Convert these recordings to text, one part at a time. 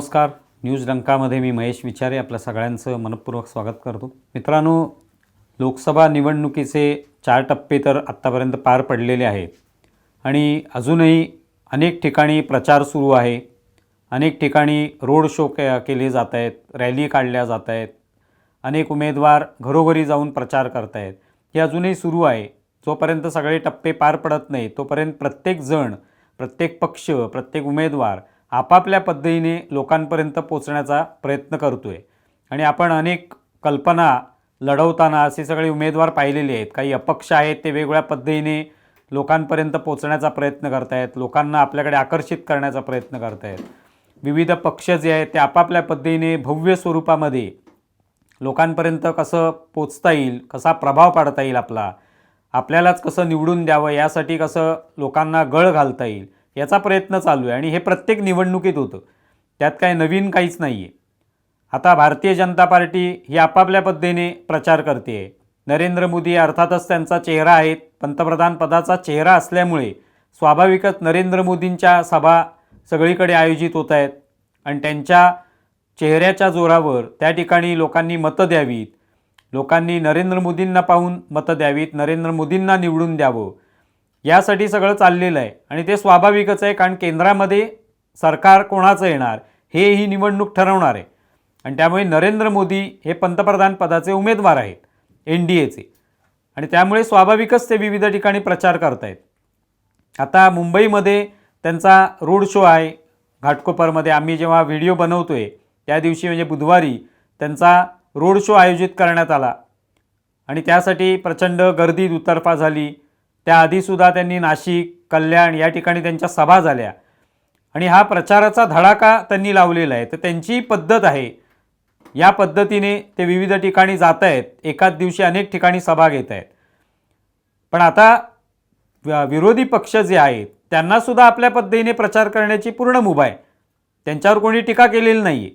नमस्कार. न्यूज डंकामध्ये मी महेश विचारे आपल्या सगळ्यांचं मनपूर्वक स्वागत करतो. मित्रांनो लोकसभा निवडणुकीचे चार टप्पे तर आत्तापर्यंत पार पडलेले आहेत आणि अजूनही अनेक ठिकाणी प्रचार सुरू आहे. अनेक ठिकाणी रोड शो के केले जात आहेत रॅली काढल्या जात आहेत. अनेक उमेदवार घरोघरी जाऊन प्रचार करत आहेत. हे अजूनही सुरू आहे. जोपर्यंत सगळे टप्पे पार पडत नाही तोपर्यंत प्रत्येकजण प्रत्येक पक्ष प्रत्येक उमेदवार आपापल्या पद्धतीने लोकांपर्यंत पोचण्याचा प्रयत्न करतो आहे आणि आपण अनेक कल्पना लढवताना असे सगळे उमेदवार पाहिलेले आहेत. काही अपक्ष आहेत ते वेगवेगळ्या पद्धतीने लोकांपर्यंत पोचण्याचा प्रयत्न करतायत. लोकांना आपल्याकडे आकर्षित करण्याचा प्रयत्न करतायत. विविध पक्ष जे आहेत ते आपापल्या पद्धतीने भव्य स्वरूपामध्ये लोकांपर्यंत कसं पोचता येईल कसा प्रभाव पाडता येईल आपला आपल्यालाच कसं निवडून द्यावं यासाठी कसं लोकांना गळ घालता येईल याचा प्रयत्न चालू आहे आणि हे प्रत्येक निवडणुकीत होतं. त्यात काय नवीन काहीच नाही आहे आता भारतीय जनता पार्टी ही आपापल्या पद्धतीने प्रचार करते. आहे नरेंद्र मोदी अर्थातच त्यांचा चेहरा आहेत. पंतप्रधान पदाचा चेहरा असल्यामुळे स्वाभाविकच नरेंद्र मोदींच्या सभा सगळीकडे आयोजित होत आहेत. आणि त्यांच्या चेहऱ्याच्या जोरावर त्या ठिकाणी लोकांनी मतं द्यावीत. लोकांनी नरेंद्र मोदींना पाहून मतं द्यावीत. नरेंद्र मोदींना निवडून द्यावं. यासाठी सगळं चाललेलं आहे. आणि ते स्वाभाविकच आहे कारण केंद्रामध्ये सरकार कोणाचं येणार हे ही निवडणूक ठरवणार आहे. आणि त्यामुळे नरेंद्र मोदी हे पंतप्रधान पदाचे उमेदवार आहेत एन डी एचे. आणि त्यामुळे स्वाभाविकच ते विविध ठिकाणी प्रचार करतायत. आता मुंबईमध्ये त्यांचा रोड शो आहे. घाटकोपरमध्ये आम्ही जेव्हा व्हिडिओ बनवतो आहे त्या दिवशी म्हणजे बुधवारी त्यांचा रोड शो आयोजित करण्यात आला. आणि त्यासाठी प्रचंड गर्दी दुतर्फा झाली. त्याआधीसुद्धा त्यांनी नाशिक कल्याण या ठिकाणी त्यांच्या सभा झाल्या. आणि हा प्रचाराचा धडाका त्यांनी लावलेला आहे. तर त्यांची पद्धत आहे. या पद्धतीने ते विविध ठिकाणी जात आहेत. एकाच दिवशी अनेक ठिकाणी सभा घेत आहेत. पण आता विरोधी पक्ष जे आहेत त्यांनासुद्धा आपल्या पद्धतीने प्रचार करण्याची पूर्ण मुभा आहे. त्यांच्यावर कोणी टीका केलेली नाही आहे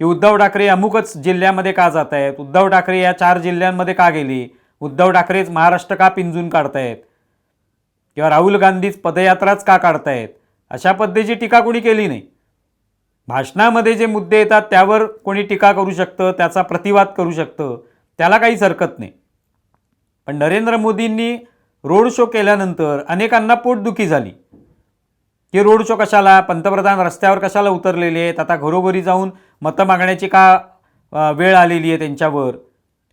की उद्धव ठाकरे अमुकच जिल्ह्यामध्ये का जात आहेत? उद्धव ठाकरे या चार जिल्ह्यांमध्ये का गेली? उद्धव ठाकरेच महाराष्ट्र का पिंजून काढतायत? किंवा राहुल गांधीच पदयात्राच का काढतायत? अशा पद्धतीची टीका कोणी केली नाही? भाषणामध्ये जे मुद्दे येतात त्यावर कोणी टीका करू शकतं त्याचा प्रतिवाद करू शकतं त्याला काहीच हरकत नाही. पण नरेंद्र मोदींनी रोड शो केल्यानंतर अनेकांना पोटदुखी झाली. की रोड शो कशाला? पंतप्रधान रस्त्यावर कशाला उतरलेले आहेत? आता घरोघरी जाऊन मतं मागण्याची का वेळ आलेली आहे त्यांच्यावर?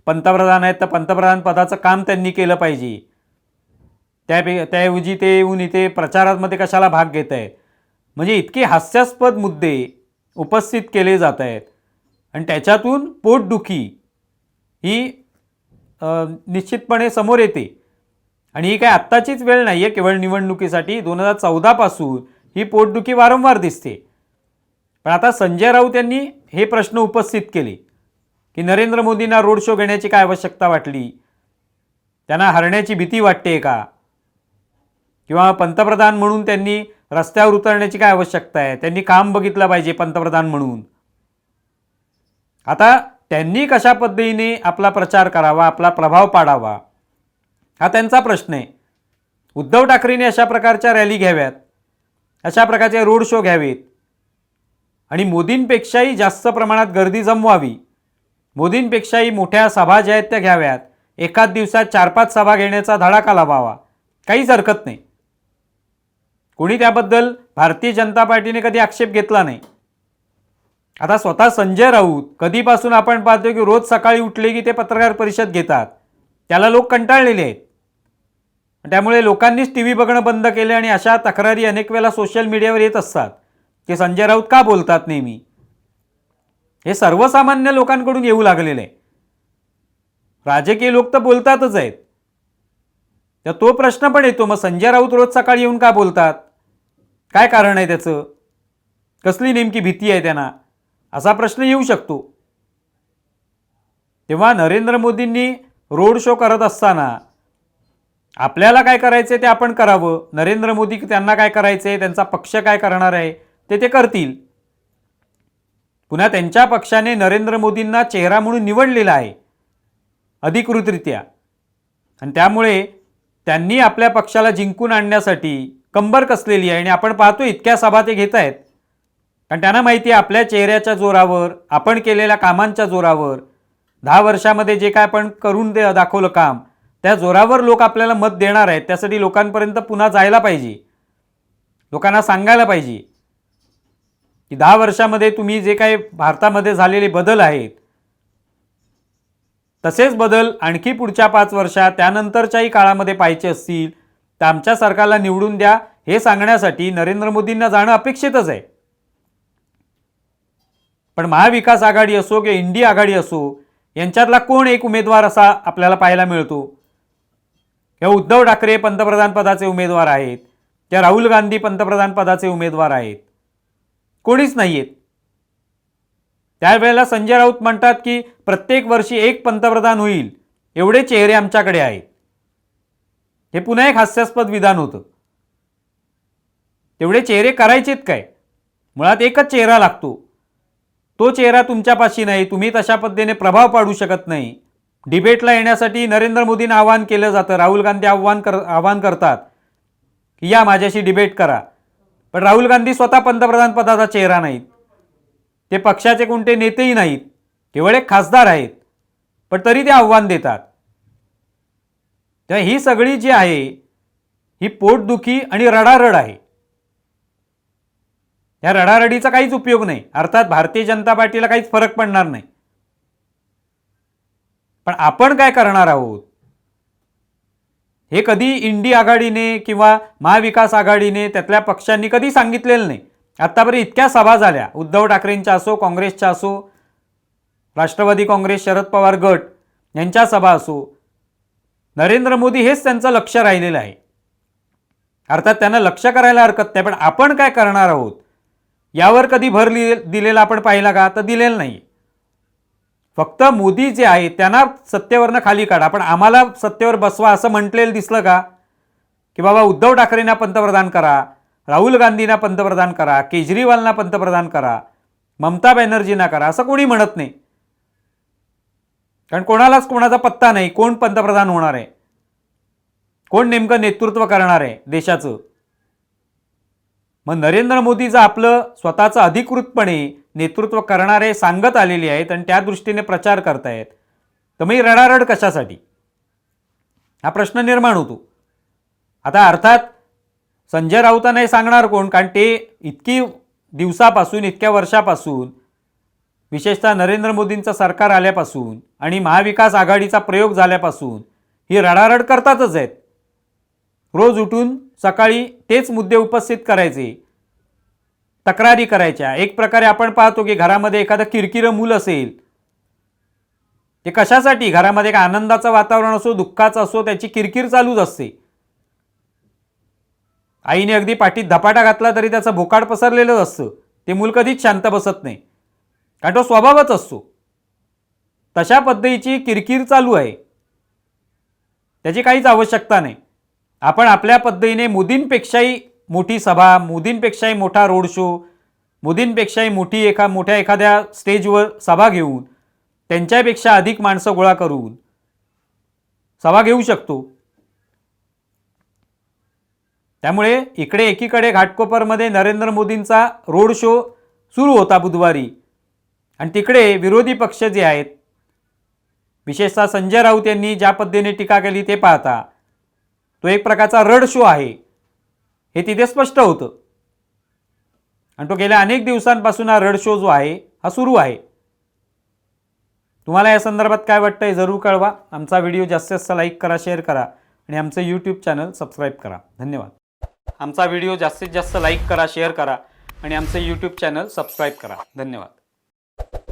पंतप्रधान आहेत तर पंतप्रधान पदाचं काम त्यांनी केलं पाहिजे. त्यापे त्याऐवजी ते येऊन इथे प्रचारामध्ये कशाला भाग घेत आहेत? म्हणजे इतके हास्यास्पद मुद्दे उपस्थित केले जात आहेत. आणि त्याच्यातून पोटदुखी ही निश्चितपणे समोर येते. आणि ही काय आत्ताचीच वेळ नाही आहे केवळ निवडणुकीसाठी. दोन हजार चौदापासून ही पोटदुखी वारंवार दिसते. पण आता संजय राऊत यांनी हे प्रश्न उपस्थित केले. की नरेंद्र मोदींना रोड शो घेण्याची काय आवश्यकता वाटली? त्यांना हरण्याची भीती वाटते का? किंवा पंतप्रधान म्हणून त्यांनी रस्त्यावर उतरण्याची काय आवश्यकता आहे? त्यांनी काम बघितलं पाहिजे पंतप्रधान म्हणून. आता त्यांनी कशा पद्धतीने आपला प्रचार करावा आपला प्रभाव पाडावा? हा त्यांचा प्रश्न आहे. उद्धव ठाकरेंनी अशा प्रकारच्या रॅली घ्याव्यात अशा प्रकारचे रोड शो घ्यावेत आणि मोदींपेक्षाही जास्त प्रमाणात गर्दी जमवावी. मोदींपेक्षाही मोठ्या सभा ज्या आहेत त्या घ्याव्यात. एकाच दिवसात चार पाच सभा घेण्याचा धडाका लावावा. काहीच हरकत नाही. कोणी त्याबद्दल भारतीय जनता पार्टीने कधी आक्षेप घेतला नाही? आता स्वतः संजय राऊत कधीपासून आपण पाहतो की रोज सकाळी उठले की ते पत्रकार परिषद घेतात. त्याला लोक कंटाळलेले आहेत. त्यामुळे लोकांनीच टी व्ही बघणं बंद केले आणि अशा तक्रारी अनेक वेळेला सोशल मीडियावर येत असतात. की संजय राऊत का बोलतात नेहमी? हे सर्वसामान्य लोकांकडून येऊ लागलेलं. आहे राजकीय लोक तर बोलतातच आहेत. तर तो प्रश्न पण येतो मग संजय राऊत रोज सकाळी येऊन का बोलतात? काय कारण आहे त्याचं? कसली नेमकी भीती आहे त्यांना? असा प्रश्न येऊ शकतो. तेव्हा नरेंद्र मोदींनी रोड शो करत असताना आपल्याला काय करायचं ते आपण करावं. नरेंद्र मोदी त्यांना काय करायचं आहे त्यांचा पक्ष काय करणार आहे? ते ते करतील. पुन्हा त्यांच्या पक्षाने नरेंद्र मोदींना चेहरा म्हणून निवडलेला आहे. अधिकृतरित्या. आणि त्यामुळे त्यांनी आपल्या पक्षाला जिंकून आणण्यासाठी कंबर कसलेली आहे आणि आपण पाहतो इतक्या सभा ते घेत आहेत. कारण त्यांना माहिती आहे आपल्या चेहऱ्याच्या जोरावर आपण केलेल्या कामांच्या जोरावर दहा वर्षामध्ये जे काय आपण करून दे दाखवलं काम त्या जोरावर लोक आपल्याला मत देणार आहेत. त्यासाठी लोकांपर्यंत पुन्हा जायला पाहिजे. लोकांना सांगायला पाहिजे. की दहा वर्षामध्ये तुम्ही जे काही भारतामध्ये झालेले बदल आहेत तसेच बदल आणखी पुढच्या पाच वर्षात त्यानंतरच्याही काळामध्ये पाहिजे असतील तर आमच्या सरकारला निवडून द्या हे सांगण्यासाठी नरेंद्र मोदींना जाणं अपेक्षितच आहे. पण महाविकास आघाडी असो किंवा इंडी आघाडी असो यांच्यातला कोण एक उमेदवार असा आपल्याला पाहायला मिळतो? किंवा उद्धव ठाकरे पंतप्रधान पदाचे उमेदवार आहेत त्या राहुल गांधी पंतप्रधान पदाचे उमेदवार आहेत. कोणीच नाही आहेत त्यावेळेला संजय राऊत म्हणतात की प्रत्येक वर्षी एक पंतप्रधान होईल. एवढे चेहरे आमच्याकडे आहेत. हे पुन्हा एक हास्यास्पद विधान होतं. तेवढे चेहरे करायचेत काय? मुळात एकच चेहरा लागतो. तो चेहरा तुमच्यापाशी नाही. तुम्ही तशा पद्धतीने प्रभाव पाडू शकत नाही. डिबेटला येण्यासाठी नरेंद्र मोदींना आवाहन केलं जातं. राहुल गांधी आव्हान कर आवाहन करतात की या माझ्याशी डिबेट करा. पण राहुल गांधी स्वतः पंतप्रधान पदाचा चेहरा नाहीत. ते पक्षाचे कोणते नेतेही नाहीत. केवळ एक खासदार आहेत. पण तरी ते आव्हान देतात. तेव्हा ही सगळी जी आहे ही पोटदुखी आणि रडारड आहे. या रडारडीचा काहीच उपयोग नाही. अर्थात भारतीय जनता पार्टीला काहीच फरक पडणार नाही. पण आपण काय करणार आहोत? हे कधी इंडी आघाडीने किंवा महाविकास आघाडीने त्यातल्या पक्षांनी कधी सांगितलेलं नाही. आत्तापर्यंत इतक्या सभा झाल्या. उद्धव ठाकरेंच्या असो काँग्रेसच्या असो राष्ट्रवादी काँग्रेस शरद पवार गट यांच्या सभा असो नरेंद्र मोदी हेच त्यांचं लक्ष राहिलेलं आहे. अर्थात त्यांना लक्ष करायला हरकत नाही. पण आपण काय करणार आहोत? यावर कधी भर लि दिलेला आपण पाहिला का? तर दिलेलं नाही. फक्त मोदी जे आहे त्यांना सत्तेवरनं खाली काढा. पण आम्हाला सत्तेवर बसवा असं म्हटलेलं दिसलं का? की बाबा उद्धव ठाकरेंना पंतप्रधान करा राहुल गांधींना पंतप्रधान करा केजरीवालना पंतप्रधान करा ममता बॅनर्जींना करा असं कोणी म्हणत नाही. कारण कोणालाच कोणाचा पत्ता नाही कोण पंतप्रधान होणार आहे? कोण नेमकं नेतृत्व करणार आहे देशाचं? मग नरेंद्र मोदी जर आपलं स्वतःचं अधिकृतपणे नेतृत्व करणारे सांगत आलेले आहेत आणि त्या दृष्टीने प्रचार करतायत. तर मग रडारड कशासाठी? हा प्रश्न निर्माण होतो. आता अर्थात संजय राऊतांना हे सांगणार कोण कारण ते इतकी दिवसापासून इतक्या वर्षापासून विशेषतः नरेंद्र मोदींचं सरकार आल्यापासून आणि महाविकास आघाडीचा प्रयोग झाल्यापासून ही रडारड करतातच आहेत. रोज उठून सकाळी तेच मुद्दे उपस्थित करायचे. तक्रारी करायच्या. एक प्रकारे आपण पाहतो की घरामध्ये एखादं किरकिरं मूल असेल ते कशासाठी? घरामध्ये एक आनंदाचं वातावरण असो दुःखाचं असो त्याची किरकिर चालूच असते. आईने अगदी पाठीत धपाटा घातला तरी त्याचं भोकाड पसरलेलंच असतं. ते मूल कधीच शांत बसत नाही. कारण तो स्वभावच असतो. तशा पद्धतीची किरकिर चालू आहे. त्याची काहीच आवश्यकता नाही. आपण आपल्या पद्धतीने मुदींपेक्षाही मोठी सभा मोदींपेक्षाही मोठा रोड शो मोदींपेक्षाही मोठी एका मोठ्या एखाद्या स्टेजवर सभा घेऊन त्यांच्यापेक्षा अधिक माणसं गोळा करून सभा घेऊ शकतो. त्यामुळे इकडे एकीकडे घाटकोपरमध्ये नरेंद्र मोदींचा रोड शो सुरू होता बुधवारी. आणि तिकडे विरोधी पक्ष जे आहेत विशेषतः संजय राऊत यांनी ज्या पद्धतीने टीका केली ते पाहता तो एक प्रकारचा रड शो आहे. हे तिथे स्पष्ट होतं. आणि तो गेल्या अनेक दिवसांपासून हा रड शो जो आहे हा सुरू आहे. तुम्हाला या संदर्भात काय वाटतं हे जरूर कळवा. आमचा व्हिडिओ जास्तीत जास्त लाईक करा शेअर करा आणि आमचं यूट्यूब चॅनल सबस्क्राईब करा. धन्यवाद. आमचा व्हिडिओ जास्तीत जास्त लाईक करा शेअर करा आणि आमचं यूट्यूब चॅनल सबस्क्राईब करा. धन्यवाद.